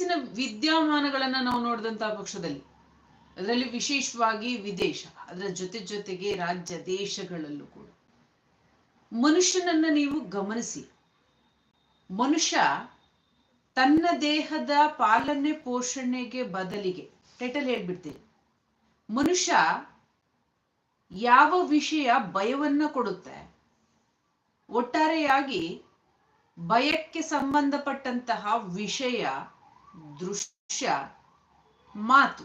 ಇತ್ತೀಚಿನ ವಿದ್ಯಮಾನಗಳನ್ನ ನಾವು ನೋಡಿದಂತಹ ಪಕ್ಷದಲ್ಲಿ. ಅದರಲ್ಲಿ ವಿಶೇಷವಾಗಿ ವಿದೇಶ, ಅದರ ಜೊತೆ ಜೊತೆಗೆ ರಾಜ್ಯ ದೇಶಗಳಲ್ಲೂ ಕೂಡ. ಮನುಷ್ಯನನ್ನ ನೀವು ಗಮನಿಸಿ. ಮನುಷ್ಯ ತನ್ನ ದೇಹದ ಪಾಲನೆ ಪೋಷಣೆಗೆ ಬದಲಿಗೆ, ಟೈಟಲ್ ಹೇಳ್ಬಿಡ್ತೀನಿ. ಮನುಷ್ಯ ಯಾವ ವಿಷಯ ಭಯವನ್ನ ಕೊಡುತ್ತೆ? ಒಟ್ಟಾರೆಯಾಗಿ ಭಯಕ್ಕೆ ಸಂಬಂಧಪಟ್ಟಂತಹ ವಿಷಯ ದೃಶ್ಯ, ಮಾತು.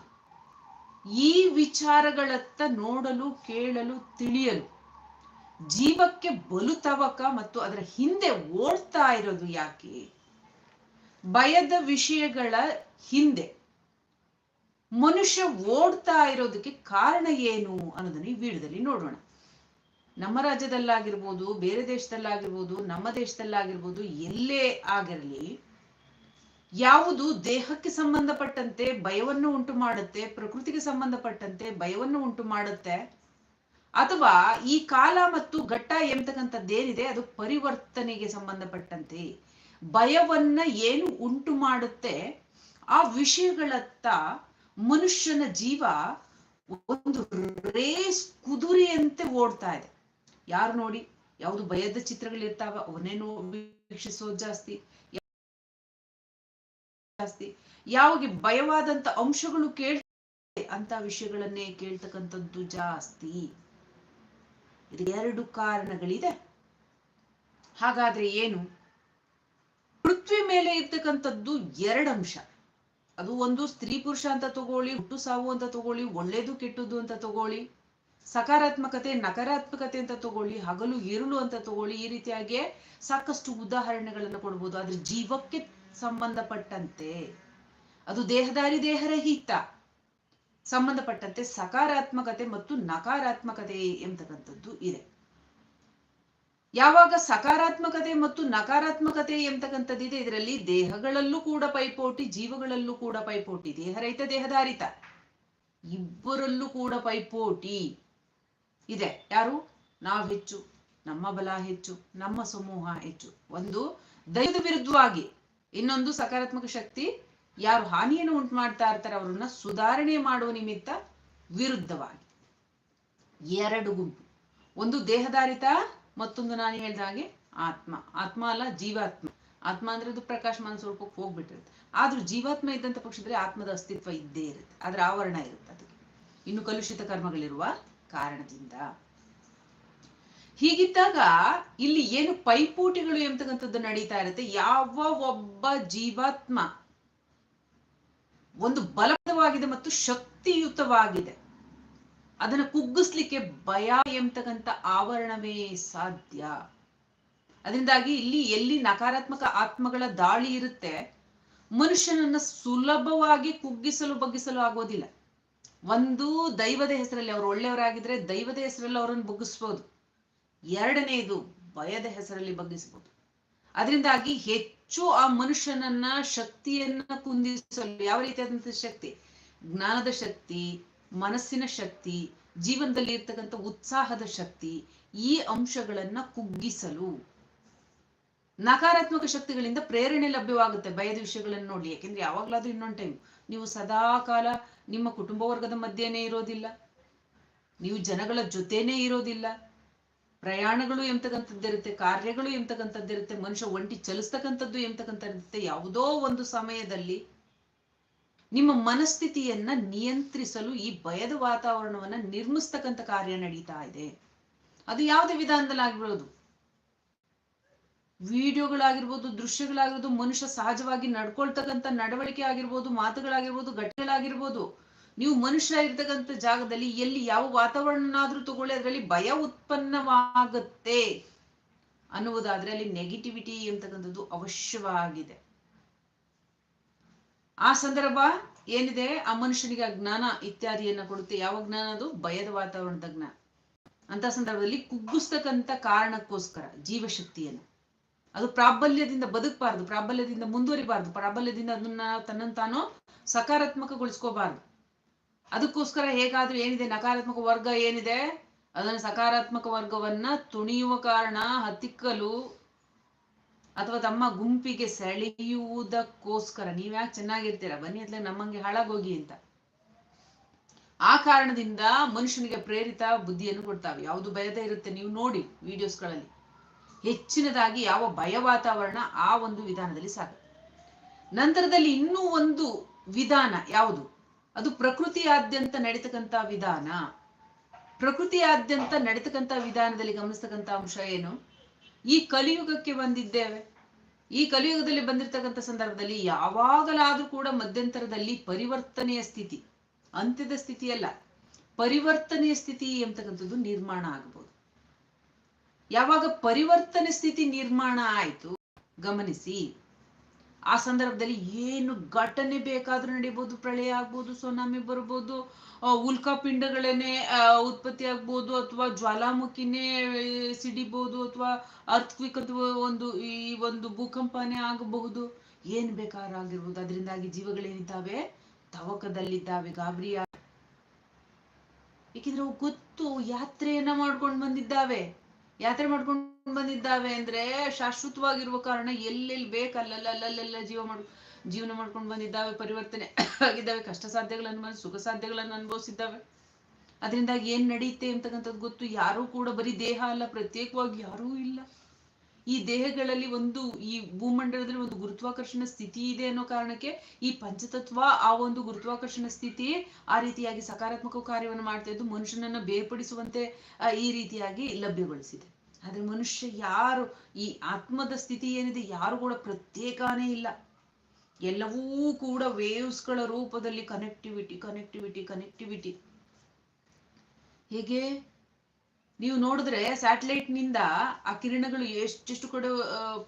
ಈ ವಿಚಾರಗಳತ್ತ ನೋಡಲು, ಕೇಳಲು, ತಿಳಿಯಲು, ಜೀವಕ್ಕೆ ಬಲು ತವಕ ಮತ್ತು ಅದರ ಹಿಂದೆ ಓಡ್ತಾ ಇರೋದು ಯಾಕೆ? ಭಯದ ವಿಷಯಗಳ ಹಿಂದೆ ಮನುಷ್ಯ ಓಡ್ತಾ ಇರೋದಕ್ಕೆ ಕಾರಣ ಏನು ಅನ್ನೋದನ್ನ ಈ ವಿಡಿಯೋದಲ್ಲಿ ನೋಡೋಣ. ನಮ್ಮ ರಾಜ್ಯದಲ್ಲಾಗಿರ್ಬೋದು, ಬೇರೆ ದೇಶದಲ್ಲಾಗಿರ್ಬೋದು, ನಮ್ಮ ದೇಶದಲ್ಲಾಗಿರ್ಬೋದು, ಎಲ್ಲೇ ಆಗಿರಲಿ ಯಾವುದು ದೇಹಕ್ಕೆ ಸಂಬಂಧಪಟ್ಟಂತೆ ಭಯವನ್ನು ಉಂಟು ಮಾಡುತ್ತೆ ಪ್ರಕೃತಿಗೆ ಸಂಬಂಧಪಟ್ಟಂತೆ ಭಯವನ್ನು ಉಂಟು ಮಾಡುತ್ತೆ ಅಥವಾ ಈ ಕಾಲ ಮತ್ತು ಘಟ್ಟ ಏನಿದೆ ಅದು ಪರಿವರ್ತನೆಗೆ ಸಂಬಂಧಪಟ್ಟಂತೆ. ಭಯವನ್ನ ಏನು ಉಂಟು ಮಾಡುತ್ತೆ ಆ ವಿಷಯಗಳತ್ತ ಮನುಷ್ಯನ ಜೀವ ಒಂದು ರೇಸ್ ಕುದುರೆಯಂತೆ ಓಡ್ತಾ ಇದೆ. ಯಾರು ನೋಡಿ? ಯಾವುದು ಭಯದ ಚಿತ್ರಗಳಿರ್ತಾವ, ಅವನೇನು ವೀಕ್ಷಿಸೋದು ಜಾಸ್ತಿ. ಜಾಸ್ತಿ. ಯಾವಾಗ ಭಯವಾದಂತ ಅಂಶಗಳು ಕೇಳ್ ಅಂತ ವಿಷಯಗಳನ್ನೇ ಕೇಳ್ತಕ್ಕಂಥದ್ದು ಜಾಸ್ತಿ. ಎರಡು ಕಾರಣಗಳಿದೆ. ಹಾಗಾದ್ರೆ ಏನು? ಪೃಥ್ವಿ ಮೇಲೆ ಇರ್ತಕ್ಕಂಥದ್ದು ಎರಡು ಅಂಶ. ಅದು ಒಂದು ಸ್ತ್ರೀ ಪುರುಷ ಅಂತ ತಗೊಳ್ಳಿ, ಹುಟ್ಟು ಸಾವು ಅಂತ ತಗೊಳ್ಳಿ, ಒಳ್ಳೇದು ಕೆಟ್ಟದ್ದು ಅಂತ ತಗೊಳ್ಳಿ, ಸಕಾರಾತ್ಮಕತೆ, ನಕಾರಾತ್ಮಕತೆ ಅಂತ ತಗೊಳ್ಳಿ, ಹಗಲು, ಇರುಳು ಅಂತ ತಗೊಳ್ಳಿ, ಈ ರೀತಿಯಾಗಿ ಸಾಕಷ್ಟು ಉದಾಹರಣೆಗಳನ್ನು ಕೊಡ್ಬೋದು. ಆದ್ರೆ ಜೀವಕ್ಕೆ ಸಂಬಂಧಪಟ್ಟಂತೆ. ಅದು ದೇಹದಾರಿ ದೇಹರಹಿತ ಸಂಬಂಧಪಟ್ಟಂತೆ ಸಕಾರಾತ್ಮಕತೆ ಮತ್ತು ನಕಾರಾತ್ಮಕತೆ ಎಂತಕ್ಕಂಥದ್ದು ಇದೆ. ಯಾವಾಗ ಸಕಾರಾತ್ಮಕತೆ ಮತ್ತು ನಕಾರಾತ್ಮಕತೆ ಎಂಬತಕ್ಕಂಥದ್ದಿದೆ ಇದರಲ್ಲಿ ದೇಹಗಳಲ್ಲೂ ಕೂಡ ಪೈಪೋಟಿ, ಜೀವಗಳಲ್ಲೂ ಕೂಡ ಪೈಪೋಟಿ, ದೇಹರಹಿತ, ದೇಹದಾರಿತ. ಇಬ್ಬರಲ್ಲೂ ಕೂಡ ಪೈಪೋಟಿ ಇದೆ. ಯಾರು? ನಾವು ಹೆಚ್ಚು, ನಮ್ಮ ಬಲ ಹೆಚ್ಚು, ನಮ್ಮ ಸಮೂಹ ಹೆಚ್ಚು. ಒಂದು ದೈವದ ವಿರುದ್ಧವಾಗಿ. ಇನ್ನೊಂದು ಸಕಾರಾತ್ಮಕ ಶಕ್ತಿ, ಯಾರು ಹಾನಿಯನ್ನು ಉಂಟು ಮಾಡ್ತಾ ಇರ್ತಾರೆ ಅವರನ್ನ ಸುಧಾರಣೆ ಮಾಡುವ ನಿಮಿತ್ತ ವಿರುದ್ಧವಾಗಿ. ಎರಡು ಗುಂಪು. ಒಂದು ದೇಹಧಾರಿತ, ಮತ್ತೊಂದು ನಾನು ಹೇಳ್ದ ಹಾಗೆ ಆತ್ಮ. ಆತ್ಮ ಅಲ್ಲ ಜೀವಾತ್ಮ. ಆತ್ಮ ಅಂದ್ರೆ ಅದು ಪ್ರಕಾಶಮಾನ ಸ್ವರೂಪಕ್ಕೆ ಹೋಗ್ಬಿಟ್ಟಿರುತ್ತೆ. ಆದ್ರೂ ಜೀವಾತ್ಮ ಇದ್ದಂತ ಪಕ್ಷದಲ್ಲಿ ಆತ್ಮದ ಅಸ್ತಿತ್ವ ಇದ್ದೇ ಇರುತ್ತೆ. ಅದರ ಆವರಣ ಇರುತ್ತೆ ಅದಕ್ಕೆ. ಇನ್ನು ಕಲುಷಿತ ಕರ್ಮಗಳಿರುವ ಕಾರಣದಿಂದ. ಹೀಗಿದ್ದಾಗ ಇಲ್ಲಿ ಏನು ಪೈಪೋಟಿಗಳು ಎಂಬತಕ್ಕಂಥದ್ದು ನಡೀತಾ ಇರುತ್ತೆ. ಯಾವ ಒಬ್ಬ ಜೀವಾತ್ಮ ಒಂದು ಬಲವಾಗಿದೆ ಮತ್ತು ಶಕ್ತಿಯುತವಾಗಿದೆ. ಅದನ್ನ ಕುಗ್ಗಿಸ್ಲಿಕ್ಕೆ ಭಯ ಎಂಬತಕ್ಕಂಥ ಆವರಣವೇ ಸಾಧ್ಯ. ಅದರಿಂದಾಗಿ ಇಲ್ಲಿ ಎಲ್ಲಿ ನಕಾರಾತ್ಮಕ ಆತ್ಮಗಳ ದಾಳಿ ಇರುತ್ತೆ, ಮನುಷ್ಯನನ್ನ ಸುಲಭವಾಗಿ ಕುಗ್ಗಿಸಲು ಬಗ್ಗಿಸಲು ಆಗೋದಿಲ್ಲ. ಒಂದು ದೈವದ ಹೆಸರಲ್ಲಿ ಅವರು ಒಳ್ಳೆಯವರಾಗಿದ್ರೆ ದೈವದ ಹೆಸರಲ್ಲಿ ಅವರನ್ನು ಬಗ್ಗಿಸ್ಬೋದು. ಎರಡನೆಯದು ಭಯದ ಹೆಸರಲ್ಲಿ ಬಗ್ಗಿಸಬಹುದು ಅದರಿಂದಾಗಿ ಹೆಚ್ಚು ಆ ಮನುಷ್ಯನನ್ನ ಶಕ್ತಿಯನ್ನ ಕುಂದಿಸಲು ಯಾವ ರೀತಿಯಾದಂತಹ ಶಕ್ತಿ? ಜ್ಞಾನದ ಶಕ್ತಿ, ಮನಸ್ಸಿನ ಶಕ್ತಿ, ಜೀವನದಲ್ಲಿ ಇರ್ತಕ್ಕಂಥ ಉತ್ಸಾಹದ ಶಕ್ತಿ ಈ ಅಂಶಗಳನ್ನ ಕುಗ್ಗಿಸಲು. ನಕಾರಾತ್ಮಕ ಶಕ್ತಿಗಳಿಂದ ಪ್ರೇರಣೆ ಲಭ್ಯವಾಗುತ್ತೆ ಭಯದ ವಿಷಯಗಳನ್ನು ನೋಡಿ. ಯಾಕೆಂದ್ರೆ ಯಾವಾಗ್ಲಾದ್ರೂ ಇನ್ನೊಂದು ಟೈಮ್ ನೀವು ಸದಾ ಕಾಲ ನಿಮ್ಮ ಕುಟುಂಬ ವರ್ಗದ ಮಧ್ಯೆನೇ ಇರೋದಿಲ್ಲ. ನೀವು ಜನಗಳ ಜೊತೆನೇ ಇರೋದಿಲ್ಲ. ಪ್ರಯಾಣಗಳು ಎಂತಕ್ಕಂಥದ್ದಿರುತ್ತೆ ಕಾರ್ಯಗಳು ಎಂತಕ್ಕಂಥದ್ದಿರುತ್ತೆ ಮನುಷ್ಯ ಒಂಟಿ ಚಲಿಸ್ತಕ್ಕಂಥದ್ದು ಎಂತಕ್ಕಂಥದ್ದಿರುತ್ತೆ ಯಾವುದೋ ಒಂದು ಸಮಯದಲ್ಲಿ ನಿಮ್ಮ ಮನಸ್ಥಿತಿಯನ್ನ ನಿಯಂತ್ರಿಸಲು ಈ ಭಯದ ವಾತಾವರಣವನ್ನ ನಿರ್ಮಿಸ್ತಕ್ಕಂಥ ಕಾರ್ಯ ನಡೀತಾ ಇದೆ. ಅದು ಯಾವುದೇ ವಿಧಾನದಲ್ಲಾಗಿರ್ಬೋದು ವಿಡಿಯೋಗಳಾಗಿರ್ಬೋದು, ದೃಶ್ಯಗಳಾಗಿರ್ಬೋದು, ಮನುಷ್ಯ ಸಹಜವಾಗಿ ನಡ್ಕೊಳ್ತಕ್ಕಂಥ ನಡವಳಿಕೆ ಆಗಿರ್ಬೋದು, ಮಾತುಗಳಾಗಿರ್ಬೋದು, ಘಟನೆಗಳಾಗಿರ್ಬೋದು ನೀವು ಮನುಷ್ಯ ಇರ್ತಕ್ಕಂಥ ಜಾಗದಲ್ಲಿ ಎಲ್ಲಿ ಯಾವ ವಾತಾವರಣನಾದ್ರೂ ತಗೊಳ್ಳಿ, ಅದರಲ್ಲಿ ಭಯ ಉತ್ಪನ್ನವಾಗುತ್ತೆ ಅನ್ನುವುದಾದ್ರೆ ಅಲ್ಲಿ ನೆಗೆಟಿವಿಟಿ ಅಂತಕ್ಕಂಥದ್ದು ಅವಶ್ಯವಾಗಿದೆ. ಆ ಸಂದರ್ಭ ಏನಿದೆ? ಆ ಮನುಷ್ಯನಿಗೆ ಜ್ಞಾನ ಇತ್ಯಾದಿಯನ್ನ ಕೊಡುತ್ತೆ. ಯಾವ ಜ್ಞಾನ ಅದು? ಭಯದ ವಾತಾವರಣದ ಜ್ಞಾನ. ಅಂತ ಸಂದರ್ಭದಲ್ಲಿ ಕುಗ್ಗಿಸ್ತಕ್ಕಂಥ ಕಾರಣಕ್ಕೋಸ್ಕರ ಜೀವಶಕ್ತಿಯನ್ನ. ಅದು ಪ್ರಾಬಲ್ಯದಿಂದ ಬದುಕಬಾರ್ದು, ಪ್ರಾಬಲ್ಯದಿಂದ ಮುಂದುವರಿಬಾರ್ದು, ಪ್ರಾಬಲ್ಯದಿಂದ ಅದನ್ನ ತನ್ನನ್ನು ತಾನು ಸಕಾರಾತ್ಮಕಗೊಳಿಸ್ಕೋಬಾರ್ದು. ಅದಕ್ಕೋಸ್ಕರ ಹೇಗಾದ್ರೂ ಏನಿದೆ, ನಕಾರಾತ್ಮಕ ವರ್ಗ ಏನಿದೆ, ಅದನ್ನು ಸಕಾರಾತ್ಮಕ ವರ್ಗವನ್ನ ತುಣಿಯುವ ಕಾರಣ ಹತ್ತಿಕ್ಕಲು ಅಥವಾ ತಮ್ಮ ಗುಂಪಿಗೆ ಸೆಳೆಯುವುದಕ್ಕೋಸ್ಕರ. ನೀವ್ಯಾಕೆ ಚೆನ್ನಾಗಿರ್ತೀರ? ಬನ್ನಿ ಅತ್ಲೆ ನಮ್ಮಂಗೆ ಹಾಳಾಗೋಗಿ ಅಂತ. ಆ ಕಾರಣದಿಂದ ಮನುಷ್ಯನಿಗೆ ಪ್ರೇರಿತ ಬುದ್ಧಿಯನ್ನು ಕೊಡ್ತಾವೆ. ಯಾವುದು ಭಯದ ಇರುತ್ತೆ ನೀವು ನೋಡಿ ವಿಡಿಯೋಸ್ಗಳಲ್ಲಿ. ಹೆಚ್ಚಿನದಾಗಿ ಯಾವ ಭಯ ವಾತಾವರಣ ಆ ಒಂದು ವಿಧಾನದಲ್ಲಿ ಸಾಕು. ನಂತರದಲ್ಲಿ ಇನ್ನೂ ಒಂದು ವಿಧಾನ ಯಾವುದು? ಅದು ಪ್ರಕೃತಿಯಾದ್ಯಂತ ನಡೀತಕ್ಕಂಥ ವಿಧಾನ. ಪ್ರಕೃತಿಯಾದ್ಯಂತ ನಡೀತಕ್ಕಂಥ ವಿಧಾನದಲ್ಲಿ ಗಮನಿಸ್ತಕ್ಕಂಥ ಅಂಶ ಏನು? ಈ ಕಲಿಯುಗಕ್ಕೆ ಬಂದಿದ್ದೇವೆ. ಈ ಕಲಿಯುಗದಲ್ಲಿ ಬಂದಿರತಕ್ಕಂಥ ಸಂದರ್ಭದಲ್ಲಿ ಯಾವಾಗಲಾದ್ರೂ ಕೂಡ ಮಧ್ಯಂತರದಲ್ಲಿ ಪರಿವರ್ತನೆಯ ಸ್ಥಿತಿ, ಅಂತ್ಯದ ಸ್ಥಿತಿಯಲ್ಲ, ಪರಿವರ್ತನೆಯ ಸ್ಥಿತಿ ಎಂಬತಕ್ಕಂಥದ್ದು ನಿರ್ಮಾಣ ಆಗಬಹುದು ಯಾವಾಗ ಪರಿವರ್ತನೆ ಸ್ಥಿತಿ ನಿರ್ಮಾಣ ಆಯಿತು, ಗಮನಿಸಿ. ಆ ಸಂದರ್ಭದಲ್ಲಿ ಏನು ಘಟನೆ ಬೇಕಾದ್ರೂ ನಡೀಬಹುದು ಪ್ರಳಯ ಆಗ್ಬೋದು, ಸುನಾಮಿ ಬರ್ಬೋದು ಉಲ್ಕಾ ಉಲ್ಕಾಪಿಂಡಗಳೇನೆ ಉತ್ಪತ್ತಿ ಆಗ್ಬೋದು ಅಥವಾ ಜ್ವಾಲಾಮುಖಿನೇ ಸಿಡಿಬಹುದು ಅಥವಾ ಅರ್ಥಕ್ವಿಕ್ ಒಂದು ಈ ಒಂದು ಭೂಕಂಪನೇ ಆಗಬಹುದು. ಏನ್ ಬೇಕಾದ್ರೂ ಆಗಿರ್ಬೋದು. ಅದರಿಂದಾಗಿ ಜೀವಗಳೇನಿದ್ದಾವೆ? ತವಕದಲ್ಲಿದ್ದಾವೆ. ಗಾಬರಿಯ ಏಕೆಂದ್ರೆ ಗೊತ್ತು ಯಾತ್ರೆಯನ್ನ ಮಾಡ್ಕೊಂಡು ಬಂದಿದ್ದಾವೆ. ಯಾತ್ರೆ ಮಾಡ್ಕೊಂಡು ಬಂದಿದ್ದಾವೆ ಅಂದ್ರೆ ಶಾಶ್ವತವಾಗಿರುವ ಕಾರಣ ಎಲ್ಲೆಲ್ಲಿ ಬೇಕು ಅಲ್ಲಲ್ಲ ಜೀವ ಮಾಡ್ ಜೀವನ ಮಾಡ್ಕೊಂಡು ಬಂದಿದ್ದಾವೆ, ಪರಿವರ್ತನೆ ಆಗಿದ್ದಾವೆ, ಕಷ್ಟ ಸಾಧ್ಯಗಳನ್ನು ಬಂದು ಸುಖ ಸಾಧ್ಯಗಳನ್ನು ಅನುಭವಿಸಿದ್ದಾವೆ. ಅದರಿಂದಾಗಿ ಏನ್ ನಡೆಯುತ್ತೆ ಅಂತಕ್ಕಂಥದ್ದು ಗೊತ್ತು, ಯಾರೂ ಕೂಡ ಬರೀ ದೇಹ ಅಲ್ಲ, ಪ್ರತ್ಯೇಕವಾಗಿ ಯಾರೂ ಇಲ್ಲ. ಈ ದೇಹಗಳಲ್ಲಿ ಒಂದು, ಈ ಭೂಮಂಡಲದಲ್ಲಿ ಒಂದು ಗುರುತ್ವಾಕರ್ಷಣ ಸ್ಥಿತಿ ಇದೆ ಅನ್ನೋ ಕಾರಣಕ್ಕೆ ಈ ಪಂಚತತ್ವ ಆ ಒಂದು ಗುರುತ್ವಾಕರ್ಷಣ ಸ್ಥಿತಿ ಆ ರೀತಿಯಾಗಿ ಸಕಾರಾತ್ಮಕ ಕಾರ್ಯವನ್ನು ಮಾಡ್ತಾ ಇದ್ದು ಮನುಷ್ಯನನ್ನ ಬೇರ್ಪಡಿಸುವಂತೆ ಈ ರೀತಿಯಾಗಿ ಲಭ್ಯಗೊಳಿಸಿದೆ. ಆದ್ರೆ ಮನುಷ್ಯ ಯಾರು ಈ ಆತ್ಮದ ಸ್ಥಿತಿ ಏನಿದೆ ಯಾರು ಕೂಡ ಪ್ರತ್ಯೇಕನೇ ಇಲ್ಲ. ಎಲ್ಲವೂ ಕೂಡ ವೇವ್ಸ್ಗಳ ರೂಪದಲ್ಲಿ ಕನೆಕ್ಟಿವಿಟಿ ಕನೆಕ್ಟಿವಿಟಿ ಕನೆಕ್ಟಿವಿಟಿ ಹೇಗೆ? ನೀವು ನೋಡಿದ್ರೆ ಸ್ಯಾಟಲೈಟ್ನಿಂದ ಆ ಕಿರಣಗಳು ಎಷ್ಟೆಷ್ಟು ಕಡೆ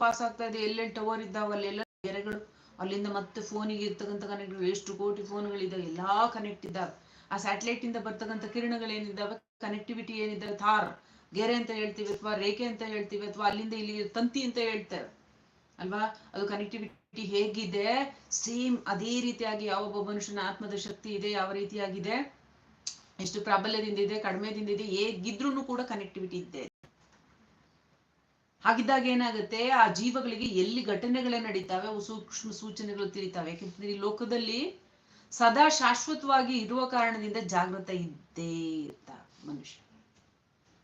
ಪಾಸ್ ಆಗ್ತಾ ಇದೆ, ಎಲ್ಲೆಲ್ಲಿ ಟವರ್ ಇದ್ದಾವೆ, ಅಲ್ಲೆಲ್ಲ ಗೆರೆಗಳು, ಅಲ್ಲಿಂದ ಮತ್ತೆ ಫೋನಿಗೆ ಇರ್ತಕ್ಕಂಥ ಕನೆಕ್ಟ್ ಎಷ್ಟು ಕೋಟಿ ಫೋನ್ಗಳಿದ್ದಾವೆ ಎಲ್ಲಾ ಕನೆಕ್ಟ್ ಇದ್ದಾವೆ. ಆ ಸ್ಯಾಟಲೈಟ್ ಇಂದ ಬರ್ತಕ್ಕಂಥ ಕಿರಣಗಳೇನಿದ್ದಾವೆ ಕನೆಕ್ಟಿವಿಟಿ ಏನಿದ್ದಾವೆ, ಥಾರ್. ಗೆರೆ ಅಂತ ಹೇಳ್ತೀವಿ ಅಥವಾ ರೇಖೆ ಅಂತ ಹೇಳ್ತೀವಿ ಅಥವಾ ಅಲ್ಲಿಂದ ಇಲ್ಲಿ ತಂತಿ ಅಂತ ಹೇಳ್ತಾರೆ. ಅಲ್ವಾ? ಅದು ಕನೆಕ್ಟಿವಿಟಿ ಹೇಗಿದೆ? ಸೇಮ್ ಅದೇ ರೀತಿಯಾಗಿ ಯಾವ ಒಬ್ಬ ಮನುಷ್ಯನ ಆತ್ಮದ ಶಕ್ತಿ ಇದೆ, ಯಾವ ರೀತಿಯಾಗಿದೆ? ಎಷ್ಟು ಪ್ರಾಬಲ್ಯದಿಂದ ಇದೆ, ಕಡಿಮೆದಿಂದ ಇದೆ ಹೇಗಿದ್ರು ಕೂಡ ಕನೆಕ್ಟಿವಿಟಿ ಇದೆ. ಹಾಗಿದ್ದಾಗ ಏನಾಗುತ್ತೆ? ಆ ಜೀವಗಳಿಗೆ ಎಲ್ಲಿ ಘಟನೆಗಳೇ ನಡೀತಾವೆ ಸೂಕ್ಷ್ಮ ಸೂಚನೆಗಳು ತಿಳಿತಾವೆ. ಯಾಕೆಂದ್ರೆ ಈ ಲೋಕದಲ್ಲಿ ಸದಾ ಶಾಶ್ವತವಾಗಿ ಇರುವ ಕಾರಣದಿಂದ ಜಾಗೃತ ಇದ್ದೇ ಇರ್ತ ಮನುಷ್ಯ.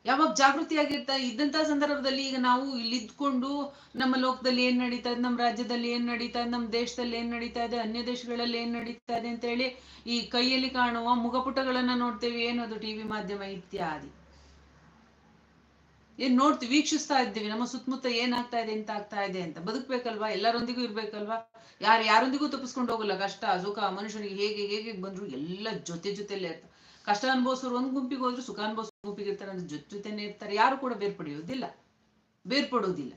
ಯಾವಾಗ ಜಾಗೃತಿ ಜಾಗೃತಿಯಾಗಿರ್ತಾ ಇದ್ದಂತ ಸಂದರ್ಭದಲ್ಲಿ ಈಗ ನಾವು ಇಲ್ಲಿ ಇದ್ಕೊಂಡು ನಮ್ಮ ಲೋಕದಲ್ಲಿ ಏನ್ ನಡೀತಾ ಇದೆ, ನಮ್ಮ ರಾಜ್ಯದಲ್ಲಿ ಏನ್ ನಡೀತಾ ಇದೆ, ನಮ್ಮ ದೇಶದಲ್ಲಿ ಏನ್ ನಡೀತಾ ಇದೆ, ಅನ್ಯ ದೇಶಗಳಲ್ಲಿ ಏನ್ ನಡೀತಾ ಇದೆ ಅಂತ ಹೇಳಿ ಈ ಕೈಯಲ್ಲಿ ಕಾಣುವ ಮುಖಪುಟಗಳನ್ನ ನೋಡ್ತೇವೆ ಏನದು ಟಿವಿ ಮಾಧ್ಯಮ ಇತ್ಯಾದಿ. ಏನ್ ನೋಡ್ತೀವಿ, ವೀಕ್ಷಿಸ್ತಾ ಇದ್ದೀವಿ, ನಮ್ಮ ಸುತ್ತಮುತ್ತ ಏನಾಗ್ತಾ ಇದೆ ಎಂತ ಆಗ್ತಾ ಇದೆ ಅಂತ. ಬದುಕ್ಬೇಕಲ್ವಾ? ಎಲ್ಲರೊಂದಿಗೂ ಇರ್ಬೇಕಲ್ವಾ? ಯಾರು ಯಾರೊಂದಿಗೂ ತಪ್ಪಿಸ್ಕೊಂಡು ಹೋಗಲ್ಲ. ಕಷ್ಟ, ಸುಖ, ಮನುಷ್ಯನಿಗೆ ಹೇಗೆ ಹೇಗೆ ಬಂದ್ರು ಎಲ್ಲ ಜೊತೆ ಜೊತೆಲೇ ಇರ್ತಾರೆ ಕಷ್ಟ ಅನುಭವಿಸೋರು ಒಂದ್ ಗುಂಪಿಗೆ ಹೋದ್ರು, ಸುಖ ಅನುಭವಿಸೋ ಗುಂಪಿಗೆ ಇರ್ತಾರೆ ಅಂದ್ರೆ ಜೊತೆ ಜೊತೆನೆ ಇರ್ತಾರೆ, ಯಾರು ಕೂಡ ಬೇರ್ಪಡೆಯೋದಿಲ್ಲ ಬೇರ್ಪಡೋದಿಲ್ಲ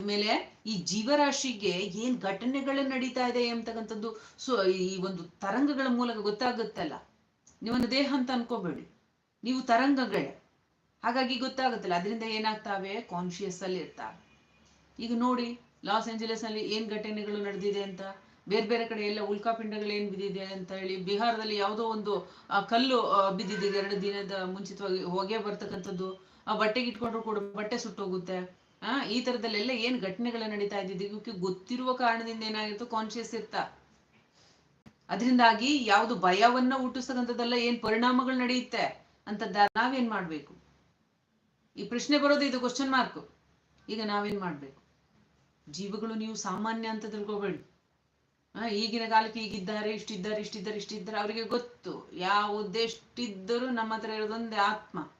ಆಮೇಲೆ ಈ ಜೀವರಾಶಿಗೆ ಏನ್ ಘಟನೆಗಳು ನಡೀತಾ ಇದೆ ಅಂತಕ್ಕಂಥದ್ದು ಸೊ, ಈ ಒಂದು ತರಂಗಗಳ ಮೂಲಕ ಗೊತ್ತಾಗುತ್ತಲ್ಲ. ನೀವೊಂದು ದೇಹ ಅಂತ ಅನ್ಕೋಬೇಡಿ. ನೀವು ತರಂಗಗಳೇ. ಹಾಗಾಗಿ ಗೊತ್ತಾಗುತ್ತಲ್ಲ, ಅದರಿಂದ ಏನಾಗ್ತಾವೆ? ಕಾನ್ಶಿಯಸ್ ಅಲ್ಲಿ ಇರ್ತಾವೆ ಈಗ ನೋಡಿ ಲಾಸ್ ಏಂಜಲಸ್ನಲ್ಲಿ ಏನ್ ಘಟನೆಗಳು ನಡೆದಿದೆ ಅಂತ? ಬೇರೆ ಬೇರೆ ಕಡೆ ಎಲ್ಲ ಉಲ್ಕಾಪಿಂಡಗಳು ಏನ್ ಬಿದ್ದಿದೆ ಅಂತ ಹೇಳಿ ಬಿಹಾರದಲ್ಲಿ ಯಾವುದೋ ಒಂದು ಕಲ್ಲು ಬಿದ್ದಿದೆ ಎರಡು ದಿನದ ಮುಂಚಿತವಾಗಿ ಹೊಗೆ ಬರ್ತಕ್ಕಂಥದ್ದು. ಆ, ಬಟ್ಟೆಗೆ ಇಟ್ಕೊಂಡ್ರು ಕೂಡ ಬಟ್ಟೆ ಸುಟ್ಟೋಗುತ್ತೆ. ಆ, ಈ ತರದಲ್ಲೆಲ್ಲ ಏನ್ ಘಟನೆಗಳು ನಡೀತಾ ಇದ್ದಿದ್ದು ಇವಕ್ಕೆ ಗೊತ್ತಿರುವ ಕಾರಣದಿಂದ ಏನಾಗಿತ್ತು? ಕಾನ್ಶಿಯಸ್ ಇರ್ತಾ. ಅದರಿಂದಾಗಿ ಯಾವುದು ಭಯವನ್ನ ಹುಟ್ಟಿಸ್ತಕ್ಕಂಥದ್ದೆಲ್ಲ ಏನ್ ಪರಿಣಾಮಗಳು ನಡೆಯುತ್ತೆ ಅಂತದ್ದ ನಾವೇನ್ ಮಾಡ್ಬೇಕು? ಈ ಪ್ರಶ್ನೆ ಬರೋದು ಇದು ಕ್ವಶನ್ ಮಾರ್ಕ್ ಈಗ ನಾವೇನ್ ಮಾಡ್ಬೇಕು? ಜೀವಗಳು ನೀವು ಸಾಮಾನ್ಯ ಅಂತ ತಿಳ್ಕೊಬೇಡಿ. ಈಗಿನ ಕಾಲಕ್ಕೆ ಈಗಿದ್ದಾರೆ, ಇಷ್ಟಿದ್ದಾರೆ ಇಷ್ಟಿದ್ದಾರೆ ಇಷ್ಟಿದ್ದಾರೆ. ಅವರಿಗೆ ಗೊತ್ತು. ಯಾವುದೆಷ್ಟಿದ್ದರೂ ನಮ್ಮ ಹತ್ರ ಇರೋದೊಂದೇ ಆತ್ಮ.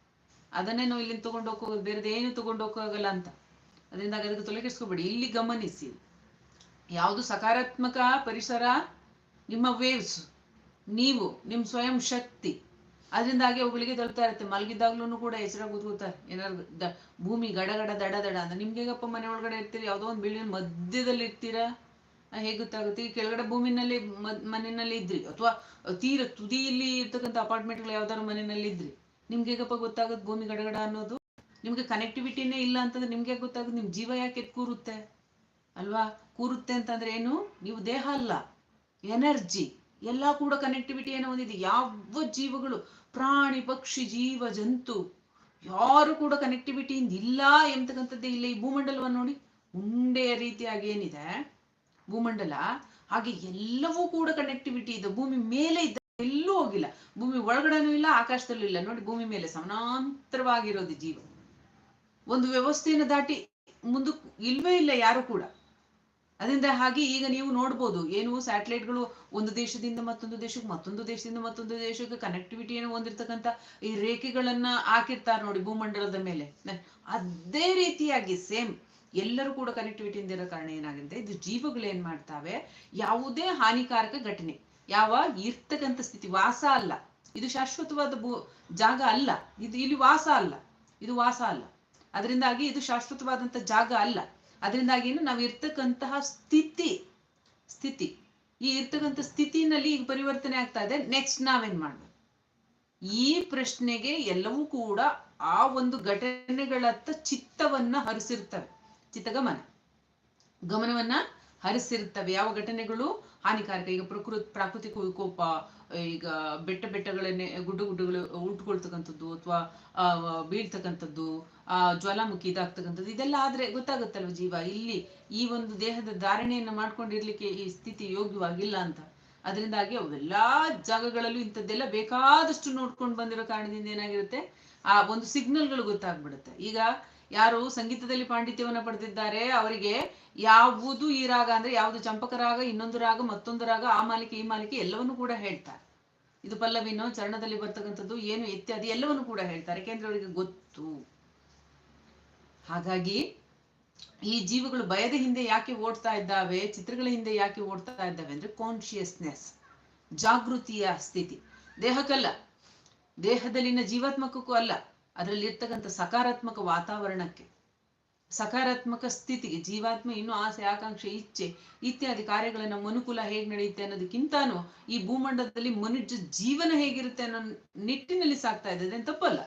ಅದನ್ನೇ ನಾವು ಇಲ್ಲಿಂದ ತಗೊಂಡು ಹೋಗೋದು ಬೇರೆದು ಏನು ತಗೊಂಡು ಹೋಗೋಗಲ್ಲ ಅಂತ. ಅದರಿಂದ ಅದಕ್ಕೆ ತೊಲೆ ಕೆಡಿಸ್ಕೋಬೇಡಿ. ಇಲ್ಲಿ ಗಮನಿಸಿ. ಯಾವುದು ಸಕಾರಾತ್ಮಕ ಪರಿಸರ, ನಿಮ್ಮ ವೇವ್ಸ್ ನೀವು, ನಿಮ್ಮ ಸ್ವಯಂ ಶಕ್ತಿ. ಅದರಿಂದಾಗಿ ಅವುಗಳಿಗೆ ತಲುಪ್ತಾ ಇರುತ್ತೆ. ಮಲಗಿದಾಗ್ಲೂ ಕೂಡ ಹೆಸರಾಗಿ ಕೂತ್ಕೋತಾರೆ ಏನಾದ್ರು ಭೂಮಿ ಗಡಗಡ ದಡ ದಡ ಅಂತ. ನಿಮ್ಗೆ ಹೇಗಪ್ಪ ಮನೆ ಒಳಗಡೆ ಇರ್ತೀರಿ? ಯಾವುದೋ ಒಂದು ಬಿಲ್ಡಿಂಗ್ ಮಧ್ಯದಲ್ಲಿ ಇರ್ತೀರಾ? ಹೇಗ್ ಗೊತ್ತಾಗುತ್ತೆ? ಈ ಕೆಳಗಡೆ ಭೂಮಿನಲ್ಲಿ ಮನೆಯಲ್ಲಿ ಇದ್ರಿ, ಅಥವಾ ತೀರ ತುದಿಯಲ್ಲಿ ಇರ್ತಕ್ಕಂಥ ಅಪಾರ್ಟ್ಮೆಂಟ್ಗಳು ಯಾವ್ದಾದ್ರು ಮನೆಯಲ್ಲಿ ಇದ್ರಿ. ನಿಮ್ಗೆ ಹೇಗಪ್ಪ ಗೊತ್ತಾಗುತ್ತೆ ಭೂಮಿ ಗಡಗಡ ಅನ್ನೋದು? ನಿಮ್ಗೆ ಕನೆಕ್ಟಿವಿಟಿನೇ ಇಲ್ಲ ಅಂತಂದ್ರೆ ನಿಮ್ಗೆ ಗೊತ್ತಾಗುತ್ತೆ? ನಿಮ್ ಜೀವ ಯಾಕೆ ಕೂರುತ್ತೆ? ಅಲ್ವಾ? ಕೂರುತ್ತೆ ಅಂತಂದ್ರೆ ಏನು? ನೀವು ದೇಹ ಅಲ್ಲ, ಎನರ್ಜಿ, ಎಲ್ಲ ಕೂಡ ಕನೆಕ್ಟಿವಿಟಿಯನ್ನು ಹೊಂದಿದೆ. ಯಾವ ಜೀವಗಳು? ಪ್ರಾಣಿ, ಪಕ್ಷಿ, ಜೀವ, ಜಂತು, ಯಾರು ಕೂಡ ಕನೆಕ್ಟಿವಿಟಿಯಿಂದ ಇಲ್ಲ ಎಂತಕ್ಕಂಥದ್ದೇ ಇಲ್ಲ. ಈ ಭೂಮಂಡಲವನ್ನು ನೋಡಿ ಉಂಡೆಯ ರೀತಿಯಾಗಿ ಏನಿದೆ? ಭೂಮಂಡಲ, ಹಾಗೆ ಎಲ್ಲವೂ ಕೂಡ ಕನೆಕ್ಟಿವಿಟಿ ಇದೆ. ಭೂಮಿ ಮೇಲೆ ಇದ್ದ ಎಲ್ಲೂ ಹೋಗಿಲ್ಲ. ಭೂಮಿ ಒಳಗಡೆನೂ ಇಲ್ಲ, ಆಕಾಶದಲ್ಲೂ ಇಲ್ಲ. ನೋಡಿ, ಭೂಮಿ ಮೇಲೆ ಸಮಾನಾಂತರವಾಗಿರೋದು ಜೀವ. ಒಂದು ವ್ಯವಸ್ಥೆಯನ್ನು ದಾಟಿ ಮುಂದಕ್ಕೆ ಇಲ್ವೇ ಇಲ್ಲ ಯಾರು ಕೂಡ. ಅದರಿಂದ ಹಾಗೆ ಈಗ ನೀವು ನೋಡ್ಬೋದು, ಏನು ಸ್ಯಾಟಲೈಟ್ಗಳು ಒಂದು ದೇಶದಿಂದ ಮತ್ತೊಂದು ದೇಶಕ್ಕೆ, ಮತ್ತೊಂದು ದೇಶದಿಂದ ಮತ್ತೊಂದು ದೇಶಕ್ಕೆ ಕನೆಕ್ಟಿವಿಟಿಯನ್ನು ಹೊಂದಿರತಕ್ಕಂಥ ಈ ರೇಖೆಗಳನ್ನ ಹಾಕಿರ್ತಾರೆ ನೋಡಿ ಭೂಮಂಡಲದ ಮೇಲೆ. ಅದೇ ರೀತಿಯಾಗಿ ಸೇಮ್ ಎಲ್ಲರೂ ಕೂಡ ಕನೆಕ್ಟಿವಿಟಿ ಇರೋ ಕಾರಣ ಏನಾಗುತ್ತೆ? ಇದು ಜೀವಗಳು ಏನ್ ಮಾಡ್ತಾವೆ? ಯಾವುದೇ ಹಾನಿಕಾರಕ ಘಟನೆ, ಯಾವ ಇರ್ತಕ್ಕಂಥ ಸ್ಥಿತಿ, ವಾಸ ಅಲ್ಲ. ಇದು ಶಾಶ್ವತವಾದ ಭೂ, ಜಾಗ ಅಲ್ಲ. ಇದು ಇಲ್ಲಿ ವಾಸ ಅಲ್ಲ. ಇದು ವಾಸ ಅಲ್ಲ. ಅದರಿಂದಾಗಿ ಇದು ಶಾಶ್ವತವಾದಂತ ಜಾಗ ಅಲ್ಲ. ಅದರಿಂದಾಗಿ ಏನು? ನಾವು ಇರ್ತಕ್ಕಂತಹ ಸ್ಥಿತಿ ಸ್ಥಿತಿ. ಈ ಇರ್ತಕ್ಕಂಥ ಸ್ಥಿತಿನಲ್ಲಿ ಈಗ ಪರಿವರ್ತನೆ ಆಗ್ತಾ ಇದೆ. ನೆಕ್ಸ್ಟ್ ನಾವೇನ್ ಮಾಡ್ಬೇಕು? ಈ ಪ್ರಶ್ನೆಗೆ ಎಲ್ಲವೂ ಕೂಡ ಆ ಒಂದು ಘಟನೆಗಳತ್ತ ಚಿತ್ತವನ್ನ ಹರಿಸಿರ್ತವೆ. ಚಿತ್ತಗಮನ ಗಮನವನ್ನ ಹರಿಸಿರುತ್ತವೆ. ಯಾವ ಘಟನೆಗಳು? ಹಾನಿಕಾರಕ. ಈಗ ಪ್ರಕೃತಿ ಪ್ರಾಕೃತಿಕ ವಿಕೋಪ, ಈಗ ಬೆಟ್ಟ ಬೆಟ್ಟಗಳನ್ನೇ, ಗುಡ್ಡು ಗುಡ್ಡಗಳು ಉಟ್ಕೊಳ್ತಕ್ಕಂಥದ್ದು ಅಥವಾ ಬೀಳ್ತಕ್ಕಂಥದ್ದು, ಆ, ಜ್ವಾಲಾಮುಖಿ ಇದಾಗ್ತಕ್ಕಂಥದ್ದು, ಇದೆಲ್ಲ ಆದ್ರೆ ಗೊತ್ತಾಗುತ್ತಲ್ವ ಜೀವ? ಇಲ್ಲಿ ಈ ಒಂದು ದೇಹದ ಧಾರಣೆಯನ್ನು ಮಾಡ್ಕೊಂಡಿರ್ಲಿಕ್ಕೆ ಈ ಸ್ಥಿತಿ ಯೋಗ್ಯವಾಗಿಲ್ಲ ಅಂತ. ಅದರಿಂದಾಗಿ ಅವೆಲ್ಲಾ ಜಾಗಗಳಲ್ಲೂ ಇಂಥದ್ದೆಲ್ಲ ಬೇಕಾದಷ್ಟು ನೋಡ್ಕೊಂಡು ಬಂದಿರೋ ಕಾರಣದಿಂದ ಏನಾಗಿರುತ್ತೆ? ಆ ಒಂದು ಸಿಗ್ನಲ್ಗಳು ಗೊತ್ತಾಗ್ಬಿಡುತ್ತೆ. ಈಗ ಯಾರು ಸಂಗೀತದಲ್ಲಿ ಪಾಂಡಿತ್ಯವನ್ನು ಪಡೆದಿದ್ದಾರೆ, ಅವರಿಗೆ ಯಾವುದು ಈ ರಾಗ ಅಂದ್ರೆ ಯಾವುದು ಚಂಪಕ ರಾಗ, ಇನ್ನೊಂದು ರಾಗ, ಮತ್ತೊಂದು ರಾಗ, ಆ ಮಾಲಿಕೆ, ಈ ಮಾಲಿಕೆ ಎಲ್ಲವನ್ನು ಕೂಡ ಹೇಳ್ತಾರೆ. ಇದು ಪಲ್ಲವಿನೋ, ಚರಣದಲ್ಲಿ ಬರ್ತಕ್ಕಂಥದ್ದು ಏನು ಇತ್ಯಾದಿ ಎಲ್ಲವನ್ನು ಕೂಡ ಹೇಳ್ತಾರೆ. ಯಾಕೆಂದ್ರೆ ಅವರಿಗೆ ಗೊತ್ತು. ಹಾಗಾಗಿ ಈ ಜೀವಗಳು ಭಯದ ಹಿಂದೆ ಯಾಕೆ ಓಡ್ತಾ ಇದ್ದಾವೆ, ಚಿತ್ರಗಳ ಹಿಂದೆ ಯಾಕೆ ಓಡ್ತಾ ಇದ್ದಾವೆ ಅಂದ್ರೆ ಕಾನ್ಶಿಯಸ್ನೆಸ್ ಜಾಗೃತಿಯ ಸ್ಥಿತಿ. ದೇಹಕ್ಕಲ್ಲ, ದೇಹದಲ್ಲಿನ ಜೀವಾತ್ಮಕಕ್ಕೂ ಅಲ್ಲ ಅದರಲ್ಲಿ ಇರ್ತಕ್ಕಂಥ ಸಕಾರಾತ್ಮಕ ವಾತಾವರಣಕ್ಕೆ, ಸಕಾರಾತ್ಮಕ ಸ್ಥಿತಿಗೆ, ಜೀವಾತ್ಮ ಇನ್ನು ಆಸೆ, ಆಕಾಂಕ್ಷೆ, ಇಚ್ಛೆ, ಇತ್ಯಾದಿ ಕಾರ್ಯಗಳನ್ನು ಮನುಕುಲ ಹೇಗೆ ನಡೆಯುತ್ತೆ ಅನ್ನೋದಕ್ಕಿಂತಾನು ಈ ಭೂಮಂಡಲದಲ್ಲಿ ಮನುಷ್ಯ ಜೀವನ ಹೇಗಿರುತ್ತೆ ಅನ್ನೋ ನಿಟ್ಟಿನಲ್ಲಿ ಸಾಕ್ತಾ ಇದೆ ಅದೇನು ತಪ್ಪಲ್ಲ.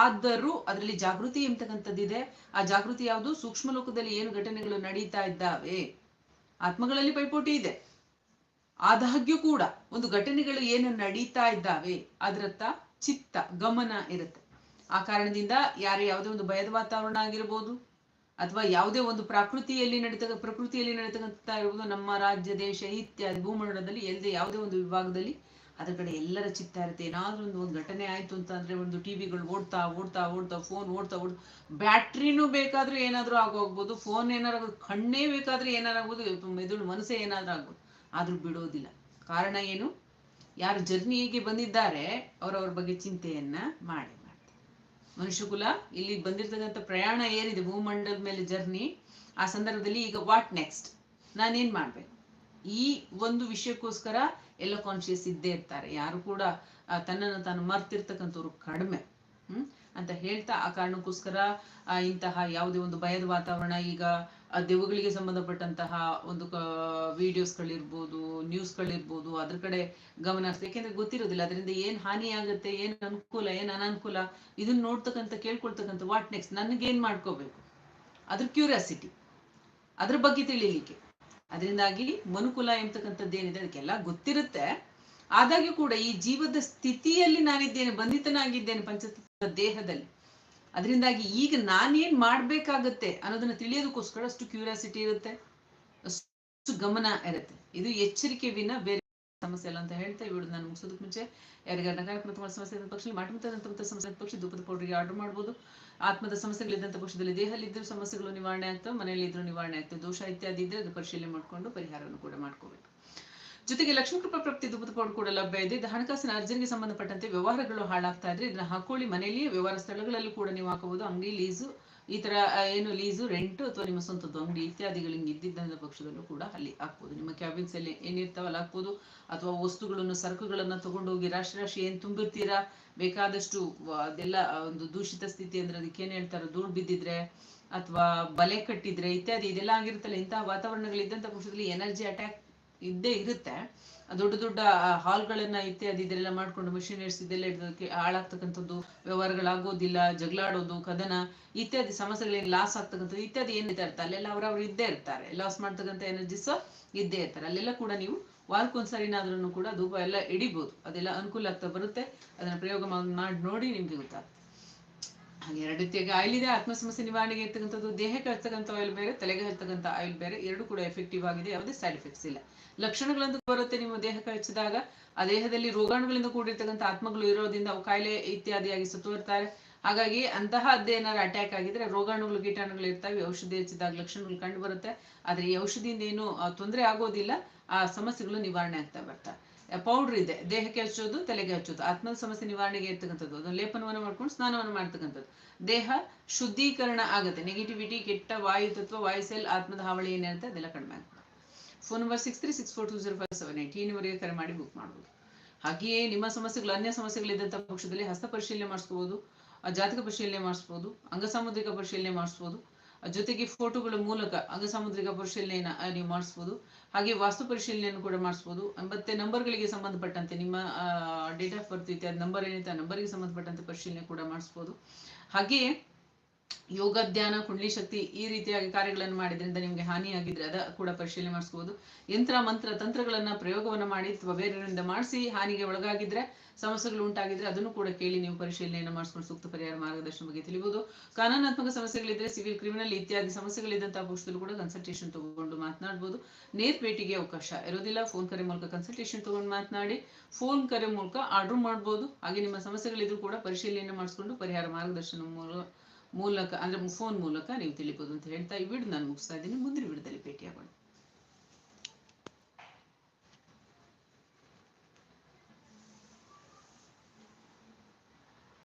ಆದರೂ ಅದರಲ್ಲಿ ಜಾಗೃತಿ ಎಂಬತಕ್ಕಂಥದ್ದಿದೆ ಆ ಜಾಗೃತಿ ಯಾವುದು? ಸೂಕ್ಷ್ಮ ಲೋಕದಲ್ಲಿ ಏನು ಘಟನೆಗಳು ನಡೀತಾ ಇದ್ದಾವೆ? ಆತ್ಮಗಳಲ್ಲಿ ಪೈಪೋಟಿ ಇದೆ. ಆದಾಗ್ಯೂ ಕೂಡ ಒಂದು ಘಟನೆಗಳು ಏನು ನಡೀತಾ ಇದ್ದಾವೆ? ಅದರತ್ತ ಚಿತ್ತ, ಗಮನ ಇರುತ್ತೆ. ಆ ಕಾರಣದಿಂದ ಯಾರು ಯಾವುದೇ ಒಂದು ಭಯದ ವಾತಾವರಣ ಆಗಿರ್ಬೋದು ಅಥವಾ ಯಾವುದೇ ಒಂದು ಪ್ರಕೃತಿಯಲ್ಲಿ ನಡೀತ, ಪ್ರಕೃತಿಯಲ್ಲಿ ನಡೀತಕ್ಕಂಥ ಇರ್ಬೋದು, ನಮ್ಮ ರಾಜ್ಯ, ದೇಶ, ಇತ್ಯಾದಿ ಭೂಮಂಡಲದಲ್ಲಿ ಎಲ್ಲದೆ ಯಾವುದೇ ಒಂದು ವಿಭಾಗದಲ್ಲಿ ಅದರ ಕಡೆ ಎಲ್ಲರ ಚಿತ್ತ ಇರುತ್ತೆ. ಏನಾದ್ರೂ ಒಂದು ಒಂದು ಘಟನೆ ಆಯ್ತು ಅಂತ ಅಂದ್ರೆ ಒಂದು ಟಿವಿಗಳು ಓಡ್ತಾ ಓಡ್ತಾ ಓಡ್ತಾ ಫೋನ್ ಓಡ್ತಾ, ಓಡ್, ಬ್ಯಾಟ್ರಿನೂ ಬೇಕಾದ್ರೂ ಏನಾದ್ರೂ ಆಗೋಗ್ಬೋದು ಫೋನ್ ಏನಾರು ಕಣ್ಣೇ ಬೇಕಾದ್ರೆ ಏನಾರಾಗ್ಬೋದು, ಮೆದುಳು, ಮನಸ್ಸೇ ಏನಾದ್ರೂ ಆಗ್ಬೋದು. ಆದ್ರೂ ಬಿಡೋದಿಲ್ಲ. ಕಾರಣ ಏನು? ಯಾರು ಜರ್ನಿಗೆ ಬಂದಿದ್ದಾರೆ, ಅವರವ್ರ ಬಗ್ಗೆ ಚಿಂತೆಯನ್ನ ಮಾಡಿ. ಮನುಷ್ಯಕುಲ, ಇಲ್ಲಿ ಬಂದಿರ್ತಕ್ಕಂಥ ಪ್ರಯಾಣ ಏನಿದೆ ಭೂಮಂಡಲದ ಮೇಲೆ ಜರ್ನಿ ಆ ಸಂದರ್ಭದಲ್ಲಿ ಈಗ ವಾಟ್ ನೆಕ್ಸ್ಟ್ ನಾನೇನ್ ಮಾಡ್ಬೇಕು? ಈ ಒಂದು ವಿಷಯಕ್ಕೋಸ್ಕರ ಎಲ್ಲ ಕಾನ್ಶಿಯಸ್ ಇದ್ದೇ ಇರ್ತಾರೆ. ಯಾರು ಕೂಡ ತನ್ನನ್ನು ತಾನು ಮರ್ತಿರ್ತಕ್ಕಂಥವ್ರು ಕಡಿಮೆ. ಹ್ಮ್? ಅಂತ ಹೇಳ್ತಾ ಆ ಕಾರಣಕ್ಕೋಸ್ಕರ ಇಂತಹ ಯಾವುದೇ ಒಂದು ಭಯದ ವಾತಾವರಣ, ಈಗ ದೆವ್ವಗಳಿಗೆ ಸಂಬಂಧಪಟ್ಟಂತಹ ಒಂದು ವಿಡಿಯೋಸ್ಗಳಿರ್ಬೋದು ನ್ಯೂಸ್ಗಳಿರ್ಬೋದು ಅದ್ರ ಕಡೆ ಗಮನ ಹರಿಸ್ತಾರೆ ಯಾಕೆಂದ್ರೆ ಗೊತ್ತಿರೋದಿಲ್ಲ, ಅದರಿಂದ ಏನ್ ಹಾನಿ ಆಗುತ್ತೆ ಏನ್ ಅನುಕೂಲ, ಏನ್ ಅನಾನುಕೂಲ ಇದನ್ನ ನೋಡ್ತಕ್ಕಂಥ, ಕೇಳ್ಕೊಳ್ತಕ್ಕಂಥ ವಾಟ್ ನೆಕ್ಸ್ಟ್ ನನ್ಗೇನ್ ಮಾಡ್ಕೋಬೇಕು? ಅದ್ರ ಕ್ಯೂರಿಯಾಸಿಟಿ ಅದ್ರ ಬಗ್ಗೆ ತಿಳಿಲಿಕ್ಕೆ. ಅದರಿಂದಾಗಿ ಮನುಕುಲ ಎಂಬತಕ್ಕಂಥದ್ದು ಏನಿದೆ ಅದಕ್ಕೆಲ್ಲ ಗೊತ್ತಿರುತ್ತೆ. ಆದಾಗ್ಯೂ ಕೂಡ ಈ ಜೀವದ ಸ್ಥಿತಿಯಲ್ಲಿ ನಾನಿದ್ದೇನೆ, ಬಂಧಿತನಾಗಿದ್ದೇನೆ ಪಂಚತತ್ವ ದೇಹದಲ್ಲಿ. ಅದರಿಂದಾಗಿ ಈಗ ನಾನೇನ್ ಮಾಡ್ಬೇಕಾಗತ್ತೆ ಅನ್ನೋದನ್ನ ತಿಳಿಯೋದಕ್ಕೋಸ್ಕರ ಅಷ್ಟು ಕ್ಯೂರಿಯಾಸಿಟಿ ಇರುತ್ತೆ, ಅಷ್ಟು ಗಮನ ಇರುತ್ತೆ. ಇದು ಎಚ್ಚರಿಕೆ ವಿನ ಬೇರೆ ಸಮಸ್ಯೆ ಅಲ್ಲ ಅಂತ ಹೇಳ್ತಾ ಇವಳು. ನಾನು ಮುಗಿಸೋದಕ್ಕೆ ಮುಂಚೆ ಯಾರಿಗಾರ ನಕಾರಾತ್ಮಕ ಸಮಸ್ಯೆ ಇದ್ದ ಪಕ್ಷ ಮಾಟಮಂತ ಸಮಸ್ಯೆ ಪಕ್ಷ ದೂಪದ ಪೌಡ್ರಿಗೆ ಆರ್ಡರ್ ಮಾಡ್ಬೋದು. ಆತ್ಮದ ಸಮಸ್ಯೆಗಳಿದ್ದಂಥ ಪಕ್ಷದಲ್ಲಿ ದೇಹದಲ್ಲಿ ಇದ್ರೂ ಸಮಸ್ಯೆಗಳು ನಿವಾರಣೆ ಆಗ್ತವೆ, ಮನೆಯಲ್ಲಿ ಇದ್ರೂ ನಿವಾರಣೆ ಆಗ್ತವೆ, ದೋಷ ಇತ್ಯಾದಿ ಇದ್ರೆ ಅದು ಪರಿಶೀಲನೆ ಮಾಡ್ಕೊಂಡು ಪರಿಹಾರವನ್ನು ಕೂಡ ಮಾಡ್ಕೋಬೇಕು. ಜೊತೆಗೆ ಲಕ್ಷ್ಮೀಕೃಪಾ ಪ್ರಾಪ್ತಿ ಧೂಪದ ಕೂಡ ಲಭ್ಯ ಇದೆ. ಇದು ಹಣಕಾಸಿನ ಅರ್ಜನೆಗೆ ಸಂಬಂಧಪಟ್ಟಂತೆ ವ್ಯವಹಾರಗಳು ಹಾಳಾಗ್ತಾ ಇದ್ರೆ ಇದನ್ನ ಹಾಕೊಳ್ಳಿ. ಮನೆಯಲ್ಲಿ ವ್ಯವಹಾರ ಸ್ಥಳಗಳಲ್ಲೂ ಕೂಡ ನೀವು ಹಾಕಬಹುದು. ಅಂಗಡಿ ಲೀಸು, ಈ ತರ ಏನು ಲೀಸು, ರೆಂಟ್ ಅಥವಾ ನಿಮ್ಮ ಸ್ವಂತದ್ದು ಅಂಗಡಿ ಇತ್ಯಾದಿಗಳು ಹಿಂಗೆ ಇದ್ದಿದ್ದಂಥ ಪಕ್ಷದಲ್ಲೂ ಕೂಡ ಅಲ್ಲಿ ಹಾಕ್ಬೋದು. ನಿಮ್ಮ ಕ್ಯಾಬಿನ್ಸ್ ಅಲ್ಲಿ ಏನಿರ್ತಾವಲ್ಲ ಹಾಕ್ಬೋದು. ಅಥವಾ ವಸ್ತುಗಳನ್ನು, ಸರಕುಗಳನ್ನ ತಗೊಂಡೋಗಿ ರಾಶಿ ರಾಶಿ ಏನ್ ತುಂಬಿರ್ತೀರಾ? ಬೇಕಾದಷ್ಟು ಅದೆಲ್ಲ ಒಂದು ದೂಷಿತ ಸ್ಥಿತಿ ಅಂದ್ರೆ ಅದಕ್ಕೆ ಏನ್ ಹೇಳ್ತಾರೋ? ಧೂಳು ಬಿದ್ದಿದ್ರೆ ಅಥವಾ ಬಲೆ ಕಟ್ಟಿದ್ರೆ ಇತ್ಯಾದಿ, ಇದೆಲ್ಲ ಆಗಿರುತ್ತಲ್ಲ ಇಂತಹ ವಾತಾವರಣಗಳಿದ್ದಂತ ಪಕ್ಷದಲ್ಲಿ ಎನರ್ಜಿ ಅಟ್ಯಾಕ್ ಇದ್ದೇ ಇರುತ್ತೆ. ದೊಡ್ಡ ದೊಡ್ಡ ಹಾಲ್ಗಳನ್ನ ಇತ್ಯಾದಿ ಇದೆಲ್ಲ ಮಾಡ್ಕೊಂಡು ಮಷಿನರೀಸ್ ಇದೆಲ್ಲ ಇಡೋದಕ್ಕೆ ಹಾಳಾಗ್ತಕ್ಕಂಥದ್ದು, ವ್ಯವಹಾರಗಳಾಗೋದಿಲ್ಲ, ಜಗಳಾಡೋದು, ಕದನ, ಇತ್ಯಾದಿ ಸಮಸ್ಯೆಗಳೇನು ಲಾಸ್ ಆಗ್ತಕ್ಕಂಥದ್ದು, ಇತ್ಯಾದಿ ಏನಿದೆ ಅರ್ಥ ಅಲ್ಲೆಲ್ಲ ಅವರವ್ರು ಇದ್ದೇ ಇರ್ತಾರೆ. ಲಾಸ್ ಮಾಡ್ತಕ್ಕಂಥ ಎನರ್ಜಿಸ್ ಇದ್ದೇ ಇರ್ತಾರೆ. ಅಲ್ಲೆಲ್ಲ ಕೂಡ ನೀವು ವಾರಕ್ಕೊಂದ್ಸರಿನಾದ್ರೂ ಕೂಡ ಧೂಪ ಎಲ್ಲ ಇಡಿಬಹುದು ಅದೆಲ್ಲ ಅನುಕೂಲ ಆಗ್ತಾ ಬರುತ್ತೆ. ಅದನ್ನ ಪ್ರಯೋಗ ಮಾಡ್- ಮಾಡಿ ನೋಡಿ ನಿಮ್ಗೆ ಗೊತ್ತಾಗುತ್ತೆ. ಹಾಗೆ ಎರಡು ರೀತಿಯಾಗಿ ಆಯಿಲ್ ಇದೆ. ಆತ್ಮ ಸಮಸ್ಯೆ ನಿವಾರಣೆಗೆ ಇರ್ತಕ್ಕಂಥದ್ದು, ದೇಹಕ್ಕೆ ಹಚ್ಚತಕ್ಕಂಥ ಆಯಿಲ್ ಬೇರೆ, ತಲೆಗೆ ಹಚ್ಚತಕ್ಕಂಥ ಆಯಿಲ್ ಬೇರೆ. ಎರಡು ಕೂಡ ಎಫೆಕ್ಟಿವ್ ಆಗಿದೆ. ಯಾವುದೇ ಸೈಡ್ ಎಫೆಕ್ಟ್ಸ್ ಇಲ್ಲ. ಲಕ್ಷಣಗಳಂತೂ ಬರುತ್ತೆ ನಿಮ್ಮ ದೇಹಕ್ಕೆ ಹಚ್ಚಿದಾಗ ಆ ದೇಹದಲ್ಲಿ ರೋಗಾಣುಗಳಿಂದ ಕೂಡಿರ್ತಕ್ಕಂಥ ಆತ್ಮಗಳು ಇರೋದ್ರಿಂದ ಅವು ಕಾಯಿಲೆ ಇತ್ಯಾದಿಯಾಗಿ ಸುತ್ತುವರ್ತಾರೆ ಹಾಗಾಗಿ ಅಂತಹ ಅದೇನಾದ್ರು ಅಟ್ಯಾಕ್ ಆಗಿದ್ರೆ ರೋಗಾಣುಗಳು, ಕೀಟಾಣುಗಳು ಇರ್ತವೆ. ಔಷಧಿ ಹಚ್ಚಿದಾಗ ಲಕ್ಷಣಗಳು ಕಂಡು ಬರುತ್ತೆ. ಆದ್ರೆ ಈ ಔಷಧಿಯಿಂದ ಏನು ತೊಂದರೆ ಆಗೋದಿಲ್ಲ. ಆ ಸಮಸ್ಯೆಗಳು ನಿವಾರಣೆ ಆಗ್ತಾ ಬರ್ತಾ. ಪೌಡರ್ ಇದೆ. ದೇಹಕ್ಕೆ ಹಚ್ಚೋದು, ತಲೆಗೆ ಹಚ್ಚೋದು. ಆತ್ಮದ ಸಮಸ್ಯೆ ನಿವಾರಣೆಗೆ ಇರ್ತಕ್ಕಂಥದ್ದು. ಅದನ್ನು ಲೇಪನವನ್ನು ಮಾಡ್ಕೊಂಡು ಸ್ನಾನವನ್ನು ಮಾಡ್ತಕ್ಕಂಥದ್ದು. ದೇಹ ಶುದ್ಧೀಕರಣ ಆಗುತ್ತೆ. ನೆಗೆಟಿವಿಟಿ ಕೆಟ್ಟ ವಾಯು ತತ್ವ, ವಾಯು ಸೆಲ್ ಆತ್ಮದ ಹಾವಳಿ ಏನಿರುತ್ತೆ ಅದೆಲ್ಲ ಕಡಿಮೆ ಆಗುತ್ತೆ. Phone number six three six four two zero five seven eight ನಂಬರ್ಗೆ ಕರೆ ಮಾಡಿ ಬುಕ್ ಮಾಡ್ಬೋದು. ಹಾಗೆಯೇ ನಿಮ್ಮ ಸಮಸ್ಯೆಗಳು, ಅನ್ಯ ಸಮಸ್ಯೆಗಳಿದ್ದಂಥ ಪಕ್ಷದಲ್ಲಿ ಹಸ್ತ ಪರಿಶೀಲನೆ ಮಾಡಿಸ್ಕೋಬಹುದು ಜಾತಕ ಪರಿಶೀಲನೆ ಮಾಡಿಸ್ಬೋದು, ಅಂಗಸಾಮುದ್ರಿಕ ಪರಿಶೀಲನೆ ಮಾಡಿಸ್ಬೋದು ಜೊತೆಗೆ ಫೋಟೋಗಳ ಮೂಲಕ ಅಂಗಸಾಮುದ್ರಿಕ ಪರಿಶೀಲನೆಯನ್ನ ನೀವು ಮಾಡಿಸ್ಬೋದು ಹಾಗೆ ವಾಸ್ತು ಪರಿಶೀಲನೆಯನ್ನು ಕೂಡ ಮಾಡಿಸ್ಬೋದು. ಮತ್ತೆ ನಂಬರ್ಗಳಿಗೆ ಸಂಬಂಧಪಟ್ಟಂತೆ ನಿಮ್ಮ ಡೇಟ್ ಆಫ್ ಬರ್ತ್ ಇತ್ಯಾದಿ, ನಂಬರ್ ಏನಿತ್ತು ಆ ನಂಬರ್ಗೆ ಸಂಬಂಧಪಟ್ಟಂತೆ ಪರಿಶೀಲನೆ ಕೂಡ ಮಾಡಿಸ್ಬೋದು. ಹಾಗೆಯೇ ಯೋಗ ಧ್ಯಾನ ಕುಂಡ್ಲಿ ಶಕ್ತಿ ಈ ರೀತಿಯಾಗಿ ಕಾರ್ಯಗಳನ್ನು ಮಾಡಿದ್ರಿಂದ ನಿಮಗೆ ಹಾನಿಯಾಗಿದ್ರೆ ಅದ ಕೂಡ ಪರಿಶೀಲನೆ ಮಾಡಿಸ್ಬೋದು. ಯಂತ್ರ, ಮಂತ್ರ, ತಂತ್ರಗಳನ್ನ ಪ್ರಯೋಗವನ್ನ ಮಾಡಿ ಅಥವಾ ಬೇರೆಯವರಿಂದ ಮಾಡಿಸಿ ಹಾನಿಗೆ ಒಳಗಾಗಿದ್ರೆ, ಸಮಸ್ಯೆಗಳು ಉಂಟಾಗಿದ್ರೆ ಅದನ್ನು ಕೂಡ ಕೇಳಿ ನೀವು ಪರಿಶೀಲನೆಯನ್ನು ಮಾಡಿಸ್ಕೊಂಡು ಸೂಕ್ತ ಪರಿಹಾರ ಮಾರ್ಗದರ್ಶನ ಬಗ್ಗೆ ತಿಳಿಬಹುದು ಕಾನೂನಾತ್ಮಕ ಸಮಸ್ಯೆಗಳಿದ್ರೆ ಸಿವಿಲ್, ಕ್ರಿಮಿನಲ್ ಇತ್ಯಾದಿ ಸಮಸ್ಯೆಗಳಿದ್ದಂತಹ ಪಕ್ಷದಲ್ಲೂ ಕೂಡ ಕನ್ಸಲ್ಟೇಷನ್ ತಗೊಂಡು ಮಾತನಾಡಬಹುದು ನೇರ್ ಭೇಟಿಗೆ ಅವಕಾಶ ಇರೋದಿಲ್ಲ. ಫೋನ್ ಕರೆ ಮೂಲಕ ಕನ್ಸಲ್ಟೇಷನ್ ತಗೊಂಡು ಮಾತನಾಡಿ ಫೋನ್ ಕರೆ ಮೂಲಕ ಆರ್ಡರ್ ಮಾಡಬಹುದು ಹಾಗೆ ನಿಮ್ಮ ಸಮಸ್ಯೆಗಳಿದ್ರು ಕೂಡ ಪರಿಶೀಲನೆ ಮಾಡಿಸ್ಕೊಂಡು ಪರಿಹಾರ ಮಾರ್ಗದರ್ಶನ ಮೂಲ ಮೂಲಕ, ಅಂದ್ರೆ ಫೋನ್ ಮೂಲಕ ನೀವು ತಿಳಿಬೋದು ಅಂತ ಹೇಳ್ತಾ ಈ ವಿಡಿಯೋ ನಾನು ಮುಗಿಸ್ತಾ ಇದ್ದೀನಿ, ಮುಂದಿನ ವಿಡಿಯೋದಲ್ಲಿ ಭೇಟಿಯಾಗೋಣ.